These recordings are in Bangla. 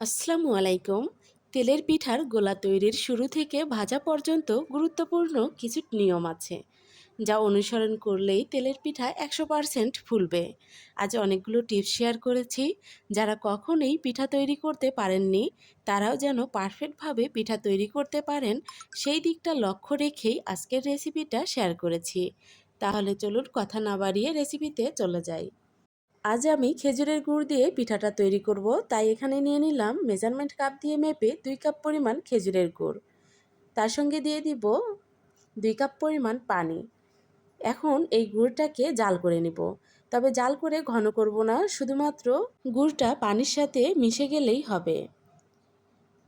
আসসালামু আলাইকুম। তেলের পিঠার গোলা তৈরির শুরু থেকে ভাজা পর্যন্ত গুরুত্বপূর্ণ কিছু নিয়ম আছে, যা অনুসরণ করলেই তেলের পিঠা একশো পারসেন্ট ফুলবে। আজ অনেকগুলো টিপস শেয়ার করেছি। যারা কখনোই পিঠা তৈরি করতে পারেননি, তারাও যেন পারফেক্টভাবে পিঠা তৈরি করতে পারেন, সেই দিকটা লক্ষ্য রেখেই আজকের রেসিপিটা শেয়ার করেছি। তাহলে চলুন কথা না বাড়িয়ে রেসিপিতে চলে যাই। আজ আমি খেজুরের গুড় দিয়ে পিঠাটা তৈরি করব। তাই এখানে নিয়ে নিলাম মেজারমেন্ট কাপ দিয়ে মেপে দুই কাপ পরিমাণ খেজুরের গুড়। তার সঙ্গে দিয়ে দিব দুই কাপ পরিমাণ পানি। এখন এই গুড়টাকে জাল করে নিব। তবে জাল করে ঘন করব না, শুধুমাত্র গুড়টা পানির সাথে মিশে গেলেই হবে।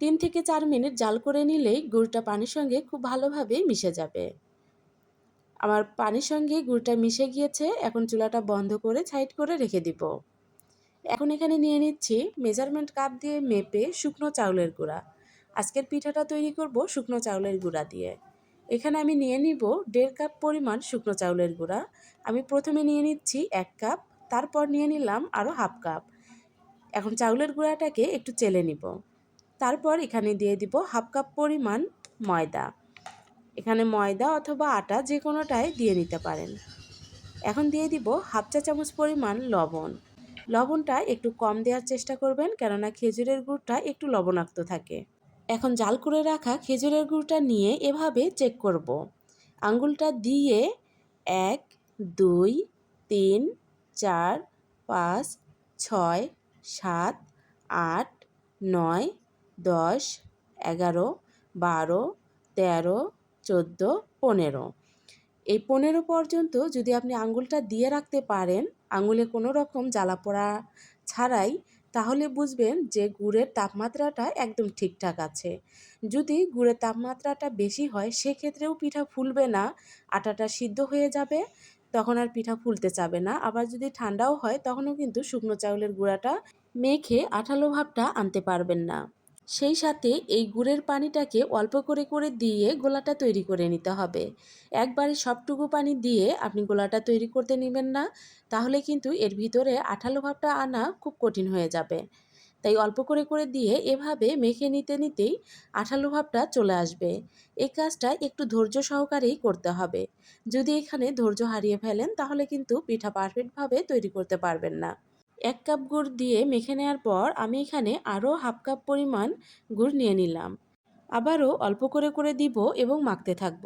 তিন থেকে চার মিনিট জাল করে নিলেই গুড়টা পানির সঙ্গে খুব ভালোভাবে মিশে যাবে। আমার পানির সঙ্গে গুড়টা মিশে গিয়েছে, এখন চুলাটা বন্ধ করে সাইড করে রেখে দিব। এখন এখানে নিয়ে নিচ্ছি মেজারমেন্ট কাপ দিয়ে মেপে শুকনো চাউলের গুঁড়া। আজকের পিঠাটা তৈরি করব শুকনো চাউলের গুঁড়া দিয়ে। এখানে আমি নিয়ে নিব দেড় কাপ পরিমাণ শুকনো চাউলের গুঁড়া। আমি প্রথমে নিয়ে নিচ্ছি এক কাপ, তারপর নিয়ে নিলাম আরও হাফ কাপ। এখন চাউলের গুঁড়াটাকে একটু চেলে নিব। তারপর এখানে দিয়ে দিব হাফ কাপ পরিমাণ ময়দা। এখানে ময়দা অথবা আটা যে কোনোটাই দিয়ে নিতে পারেন। এখন দিয়ে দিব হাফ চা চামচ পরিমাণ লবণ। লবণটা একটু কম দেওয়ার চেষ্টা করবেন কেননা খেজুরের গুড়টা একটু লবণাক্ত থাকে। এখন জাল করে রাখা খেজুরের গুড়টা নিয়ে এভাবে চেক করব। আঙ্গুলটা দিয়ে এক, দুই, তিন, চার, পাঁচ, ছয়, সাত, আট, নয়, দশ, এগারো, বারো, তেরো চোদ্দ, পনেরো। এই পনেরো পর্যন্ত যদি আপনি আঙুলটা দিয়ে রাখতে পারেন আঙুলে কোনো রকম জ্বালা পোড়া ছাড়াই, তাহলে বুঝবেন যে গুড়ের তাপমাত্রাটা একদম ঠিকঠাক আছে। যদি গুড়ের তাপমাত্রাটা বেশি হয়, সেক্ষেত্রেও পিঠা ফুলবে না, আটাটা সিদ্ধ হয়ে যাবে, তখন আর পিঠা ফুলতে চাবে না। আবার যদি ঠান্ডাও হয়, তখনও কিন্তু শুকনো চাউলের গুঁড়াটা মেখে আঠালো ভাবটা আনতে পারবেন না। সেই সাথে এই গুড়ের পানিটাকে অল্প করে করে দিয়ে গোলাটা তৈরি করে নিতে হবে। একবারে সবটুকু পানি দিয়ে আপনি গোলাটা তৈরি করতে নেবেন না, তাহলে কিন্তু এর ভিতরে আঠালো ভাবটা আনা খুব কঠিন হয়ে যাবে। তাই অল্প করে করে দিয়ে এভাবে মেখে নিতে নিতেই আঠালো ভাবটা চলে আসবে। এই কাজটা একটু ধৈর্য সহকারেই করতে হবে। যদি এখানে ধৈর্য হারিয়ে ফেলেন, তাহলে কিন্তু পিঠা পারফেক্টভাবে তৈরি করতে পারবেন না। এক কাপ গুড় দিয়ে মেখে নেওয়ার পর আমি এখানে আরও হাফ কাপ পরিমাণ গুড় নিয়ে নিলাম। আবারও অল্প করে করে দিব এবং মাখতে থাকব।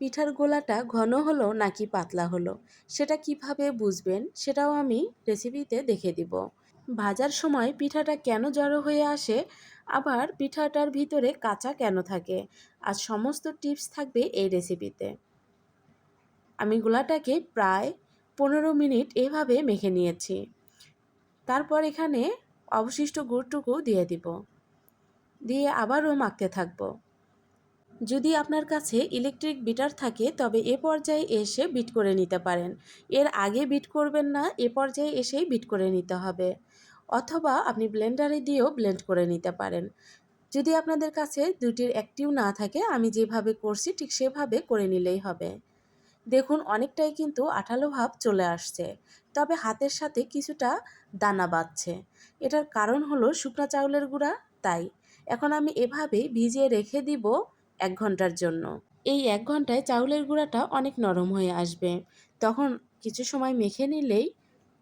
পিঠার গোলাটা ঘন হলো নাকি পাতলা হলো, সেটা কীভাবে বুঝবেন সেটাও আমি রেসিপিতে দেখে দিব। ভাজার সময় পিঠাটা কেন জড়ো হয়ে আসে, আবার পিঠাটার ভিতরে কাঁচা কেন থাকে, আর সমস্ত টিপস থাকবে এই রেসিপিতে আমি গোলাটাকে প্রায় পনেরো মিনিট এভাবে মেখে নিয়েছি। তারপর এখানে অবশিষ্ট গুড়টুকু দিয়ে দিব। দিয়ে আবারও মাখতে থাকব। যদি আপনার কাছে ইলেকট্রিক বিটার থাকে, তবে এ পর্যায়ে এসে বিট করে নিতে পারেন। এর আগে বিট করবেন না, এ পর্যায়ে এসেই বিট করে নিতে হবে। অথবা আপনি ব্লেন্ডারে দিয়েও ব্লেন্ড করে নিতে পারেন। যদি আপনাদের কাছে দুটির একটিও না থাকে, আমি যেভাবে করছি, ঠিক সেভাবে করে নিলেই হবে। দেখুন, অনেকটাই কিন্তু আঠালো ভাব চলে আসছে। তবে হাতের সাথে কিছুটা দানা বাঁধছে। এটার কারণ হলো শুকনো চাউলের গুঁড়া, তাই। এখন আমি এভাবে ভিজিয়ে রেখে দিব এক ঘণ্টার জন্য। এই এক ঘন্টায় চাউলের গুঁড়াটা অনেক নরম হয়ে আসবে। তখন কিছু সময় মেখে নিলেই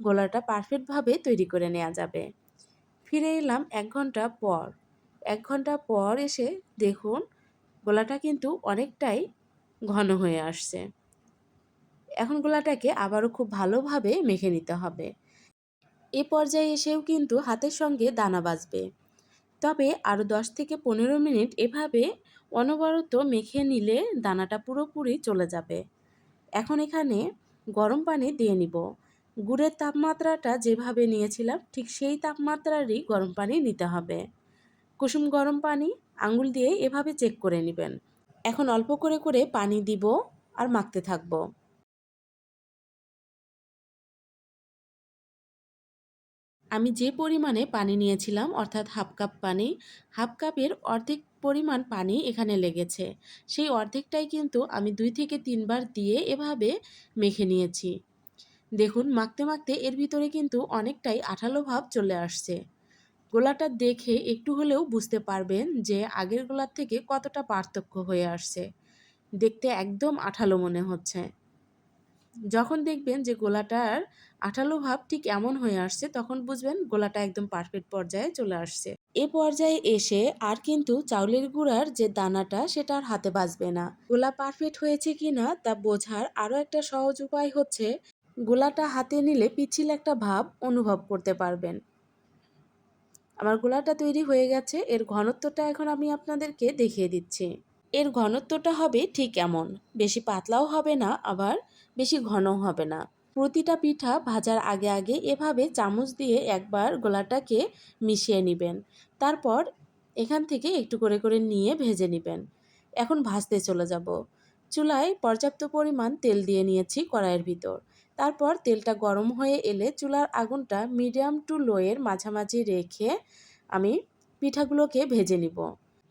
গোলাটা পারফেক্টভাবে তৈরি করে নেওয়া যাবে। ফিরে এলাম এক ঘণ্টা পর। এক ঘণ্টা পর এসে দেখুন, গোলাটা কিন্তু অনেকটাই ঘন হয়ে আসছে। এখন গোলাটাকে আবারও খুব ভালোভাবে মেখে নিতে হবে। এ পর্যায়ে এসেও কিন্তু হাতের সঙ্গে দানা বাজবে। তবে আরও দশ থেকে পনেরো মিনিট এভাবে অনবরত মেখে নিলে দানাটা পুরোপুরি চলে যাবে। এখন এখানে গরম পানি দিয়ে নিব। গুড়ের তাপমাত্রাটা যেভাবে নিয়েছিলাম, ঠিক সেই তাপমাত্রারই গরম পানি নিতে হবে। কুসুম গরম পানি আঙুল দিয়ে এভাবে চেক করে নেবেন। এখন অল্প করে করে পানি দিব আর মাখতে থাকব। আমি যে পরিমাণে পানি নিয়েছিলাম, অর্থাৎ হাফ কাপ পানি, হাফ কাপের অর্ধেক পরিমাণ পানি এখানে লেগেছে। সেই অর্ধেকটাই কিন্তু আমি দুই থেকে তিনবার দিয়ে এভাবে মেখে নিয়েছি। দেখুন, মাখতে মাখতে এর ভিতরে কিন্তু অনেকটাই আঠালো ভাব চলে আসছে। গোলাটা দেখে একটু হলেও বুঝতে পারবেন যে আগের গোলার থেকে কতটা পার্থক্য হয়ে আসছে। দেখতে একদম আঠালো মনে হচ্ছে। যখন দেখবেন যে গোলাটার আঠালো ভাব ঠিক এমন হয়ে আসছে, তখন বুঝবেন গোলাটা একদম পারফেক্ট পর্যায়ে চলে আসছে। এ পর্যায়ে এসে আর কিন্তু চাউলের গুঁড়ার যে দানাটা, সেটা আর হাতে বাজবে না। গোলা পারফেক্ট হয়েছে কিনা, তা বোঝার আরও একটা সহজ উপায় হচ্ছে, গোলাটা হাতে নিলে পিচ্ছিল একটা ভাব অনুভব করতে পারবেন। আমার গোলাটা তৈরি হয়ে গেছে, এর ঘনত্বটা এখন আমি আপনাদেরকে দেখিয়ে দিচ্ছি। এর ঘনত্বটা হবে ঠিক এমন। বেশি পাতলাও হবে না, আবার বেশি ঘনও হবে না। প্রতিটা পিঠা ভাজার আগে আগে এভাবে চামচ দিয়ে একবার গোলাটাকে মিশিয়ে নেবেন। তারপর এখান থেকে একটু করে করে নিয়ে ভেজে নেবেন। এখন ভাজতে চলে যাব। চুলায় পর্যাপ্ত পরিমাণ তেল দিয়ে নিয়েছি কড়াইয়ের ভিতর। তারপর তেলটা গরম হয়ে এলে চুলার আগুনটা মিডিয়াম টু লোয়ের মাঝামাঝি রেখে আমি পিঠাগুলোকে ভেজে নিব।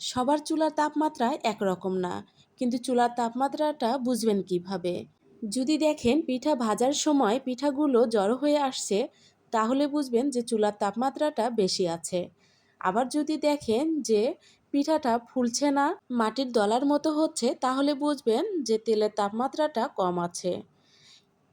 সবার চুলার তাপমাত্রা একরকম না, কিন্তু চুলার তাপমাত্রাটা বুঝবেন কীভাবে? যদি দেখেন পিঠা ভাজার সময় পিঠাগুলো জড়ো হয়ে আসছে, তাহলে বুঝবেন যে চুলার তাপমাত্রাটা বেশি আছে। আবার যদি দেখেন যে পিঠাটা ফুলছে না, মাটির দলার মতো হচ্ছে, তাহলে বুঝবেন যে তেলের তাপমাত্রাটা কম আছে।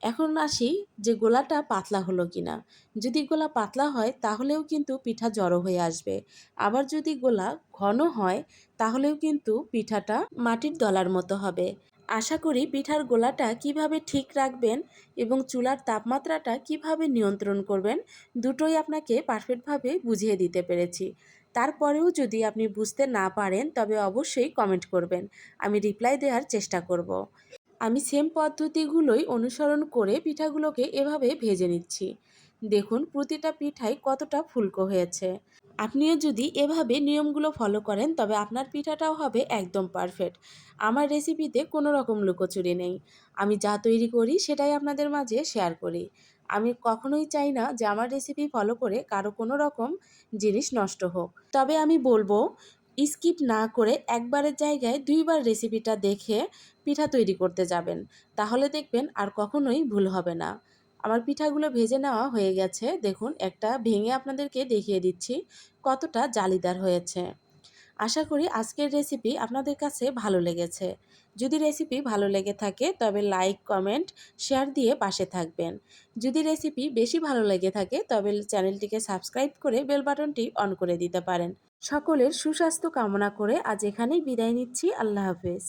এখন আসি যে গোলাটা পাতলা হলো কিনা। যদি গোলা পাতলা হয়, তাহলেও কিন্তু পিঠা জড়ো হয়ে আসবে। আবার যদি গোলা ঘন হয়, তাহলেও কিন্তু পিঠাটা মাটির দলার মতো হবে। আশা করি পিঠার গোলাটা কীভাবে ঠিক রাখবেন এবং চুলার তাপমাত্রাটা কীভাবে নিয়ন্ত্রণ করবেন, দুটোই আপনাকে পারফেক্টভাবে বুঝিয়ে দিতে পেরেছি। তারপরেও যদি আপনি বুঝতে না পারেন, তবে অবশ্যই কমেন্ট করবেন। আমি রিপ্লাই দেওয়ার চেষ্টা করব। আমি সেম পদ্ধতিগুলোই অনুসরণ করে পিঠাগুলোকে এভাবে ভেজে নিচ্ছি। দেখুন প্রতিটা পিঠাই কতটা ফুলকো হয়েছে। আপনিও যদি এভাবে নিয়মগুলো ফলো করেন, তবে আপনার পিঠাটাও হবে একদম পারফেক্ট আমার রেসিপিতে কোনো রকম লুকোচুরি নেই। আমি যা তৈরি করি, সেটাই আপনাদের মাঝে শেয়ার করি। আমি কখনোই চাই না যে আমার রেসিপি ফলো করে কারও কোনো রকম জিনিস নষ্ট হোক। তবে আমি বলব স্কিপ না করে একবারের জায়গায় দুইবার রেসিপিটা দেখে পিঠা তৈরি করতে যাবেন। তাহলে দেখবেন আর কখনোই ভুল হবে না। আমার পিঠাগুলো ভেজে নেওয়া হয়ে গেছে। দেখুন, একটা ভেঙে আপনাদেরকে দেখিয়ে দিচ্ছি কতটা জালিদার হয়েছে। আশা করি আজকের রেসিপি আপনাদের কাছে ভালো লেগেছে। যদি রেসিপি ভালো লেগে থাকে, তবে লাইক, কমেন্ট, শেয়ার দিয়ে পাশে থাকবেন। যদি রেসিপি বেশি ভালো লেগে থাকে, তবে চ্যানেলটিকে সাবস্ক্রাইব করে বেল বাটনটি অন করে দিতে পারেন। সকলের সুস্বাস্থ্য কামনা করে আজ এখানেই বিদায় নিচ্ছি। আল্লাহ হাফেজ।